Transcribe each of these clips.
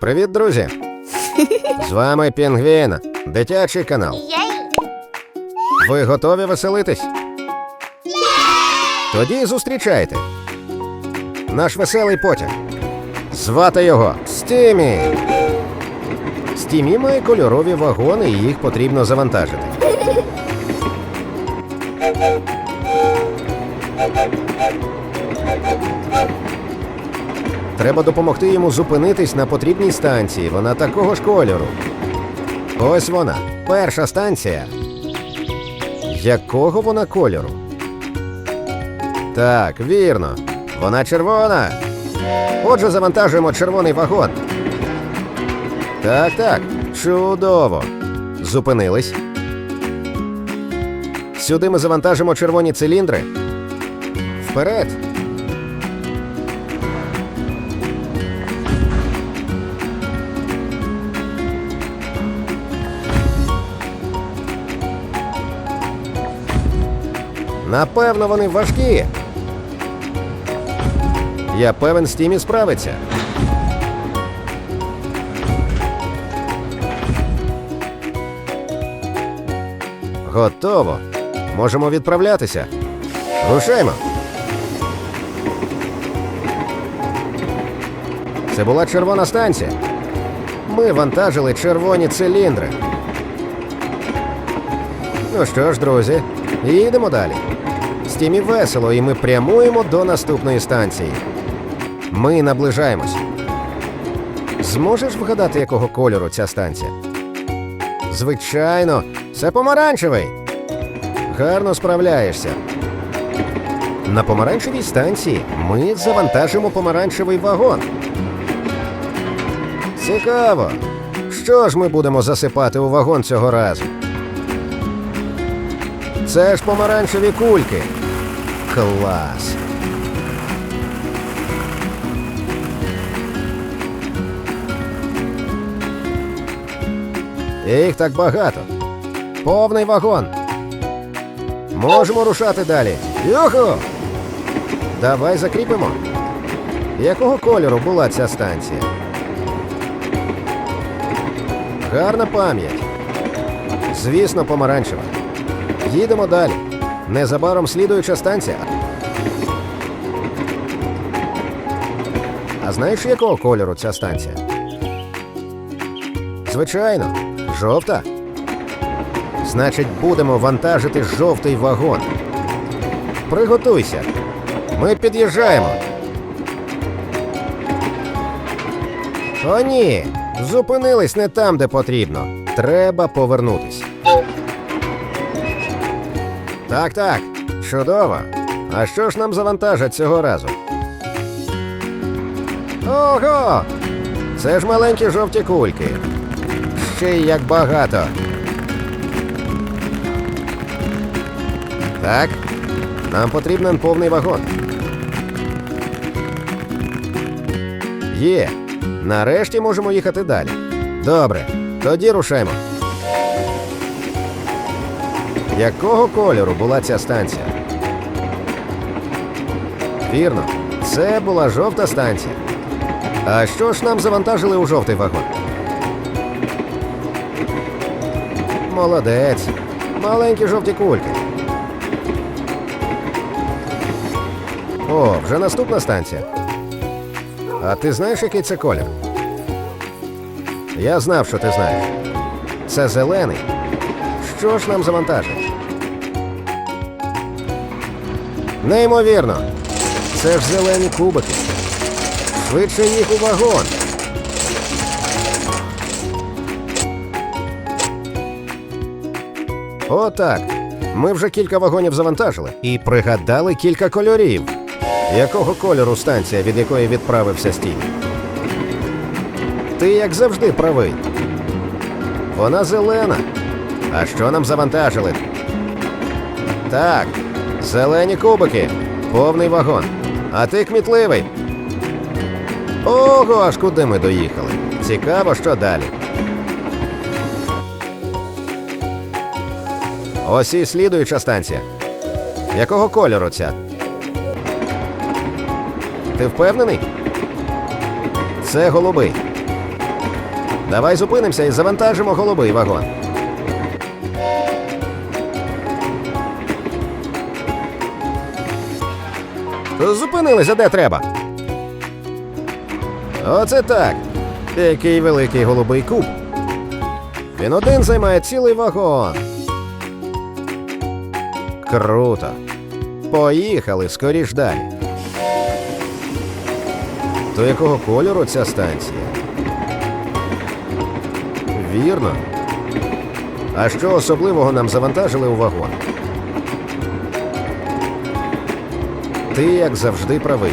Привіт, друзі! З вами Пінгвін, дитячий канал. Ви готові веселитись? Тоді зустрічайте. Наш веселий потяг. Звати його Стімі. Стімі має кольорові вагони, і їх потрібно завантажити. Треба допомогти йому зупинитись на потрібній станції. Вона такого ж кольору. Ось вона, перша станція. Якого вона кольору? Так, вірно. Вона червона. Отже, завантажуємо червоний вагон. Так, так. Чудово. Зупинились. Сюди ми завантажимо червоні циліндри. Вперед. Напевно, вони важкі. Я певен, Стімі справиться. Готово. Можемо відправлятися. Рушаймо. Це була червона станція. Ми вантажили червоні циліндри. Ну що ж, друзі, їдемо далі. Стімі весело, і ми прямуємо до наступної станції. Ми наближаємось. Зможеш вгадати, якого кольору ця станція? Звичайно, це помаранчевий. Гарно справляєшся. На помаранчевій станції ми завантажимо помаранчевий вагон. Цікаво. Що ж ми будемо засипати у вагон цього разу? Це ж помаранчеві кульки. Клас. Їх так багато. Повний вагон. Можемо рушати далі. Юху! Давай закріпимо. Якого кольору була ця станція? Гарна пам'ять. Звісно, помаранчева. Їдемо далі. Незабаром слідуюча станція. А знаєш, якого кольору ця станція? Звичайно, жовта. Значить, будемо вантажити жовтий вагон. Приготуйся. Ми під'їжджаємо. О, ні. Зупинились не там, де потрібно. Треба повернутись. Так, так. Чудово. А що ж нам завантажать цього разу? Ого! Це ж маленькі жовті кульки. Ще й як багато. Так. Нам потрібен повний вагон. Є. Нарешті можемо їхати далі. Добре. Тоді рушаємо. Якого кольору була ця станція? Вірно, це була жовта станція. А що ж нам завантажили у жовтий вагон? Молодець. Маленькі жовті кульки. О, вже наступна станція. А ти знаєш, який це колір? Я знав, що ти знаєш. Це зелений. Що ж нам завантажить? Неймовірно. Це ж зелені кубики. Швидше їх у вагон. Отак. Ми вже кілька вагонів завантажили і пригадали кілька кольорів. Якого кольору станція, від якої відправився стій? Ти, як завжди, правий. Вона зелена. А що нам завантажили? Так, зелені кубики, повний вагон. А ти кмітливий. Ого, аж куди ми доїхали. Цікаво, що далі. Ось і слідуюча станція. Якого кольору ця? Ти впевнений? Це голубий. Давай зупинимося і завантажимо голубий вагон. Зупинилися де треба. Оце так. Який великий голубий куб. Він один займає цілий вагон. Круто. Поїхали скоріш далі. То якого кольору ця станція? Вірно. А що особливого нам завантажили у вагон? Ти, як завжди, правий.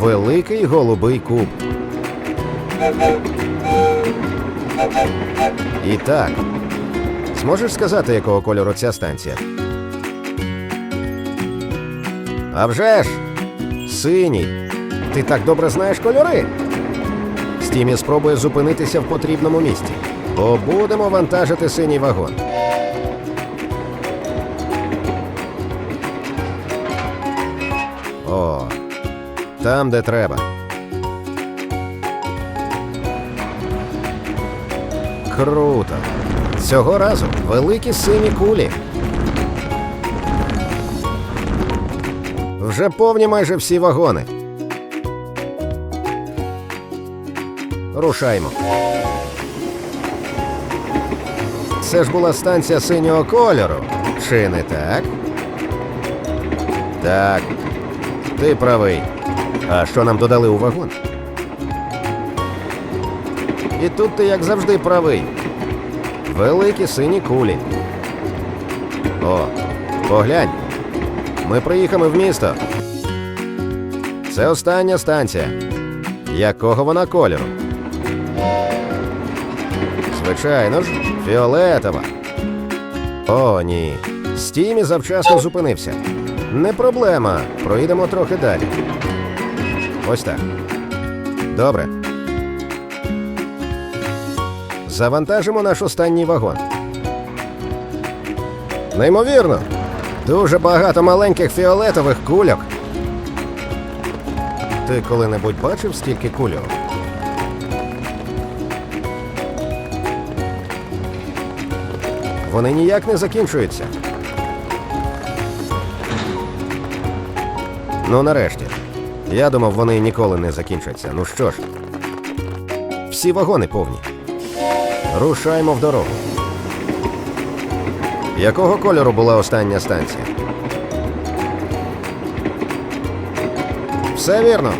Великий голубий куб. І так. Зможеш сказати, якого кольору ця станція? А вже ж! Синій. Ти так добре знаєш кольори. Стімі спробує зупинитися в потрібному місці. Бо будемо вантажити синій вагон. О, там, де треба. Круто. Цього разу великі сині кулі. Вже повні майже всі вагони. Рушаймо. Це ж була станція синього кольору. Чи не так? Так. Ти правий. А що нам додали у вагон? І тут ти, як завжди, правий. Великі сині кулі. О, поглянь. Ми приїхали в місто. Це остання станція. Якого вона кольору? Звичайно ж, фіолетова. О, ні. Стімі завчасно зупинився. Не проблема. Проїдемо трохи далі. Ось так. Добре. Завантажимо наш останній вагон. Неймовірно. Дуже багато маленьких фіолетових кульок. Ти коли-небудь бачив стільки кульок? Вони ніяк не закінчуються. Ну, нарешті. Я думав, вони ніколи не закінчаться. Ну що ж, всі вагони повні. Рушаймо в дорогу. Якого кольору була остання станція? Все вірно.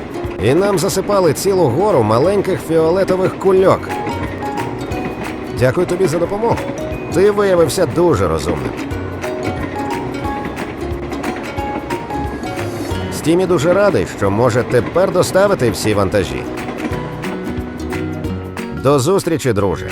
І нам засипали цілу гору маленьких фіолетових кульок. Дякую тобі за допомогу. Ти виявився дуже розумним. Стімі дуже радий, що може тепер доставити всі вантажі. До зустрічі, друже.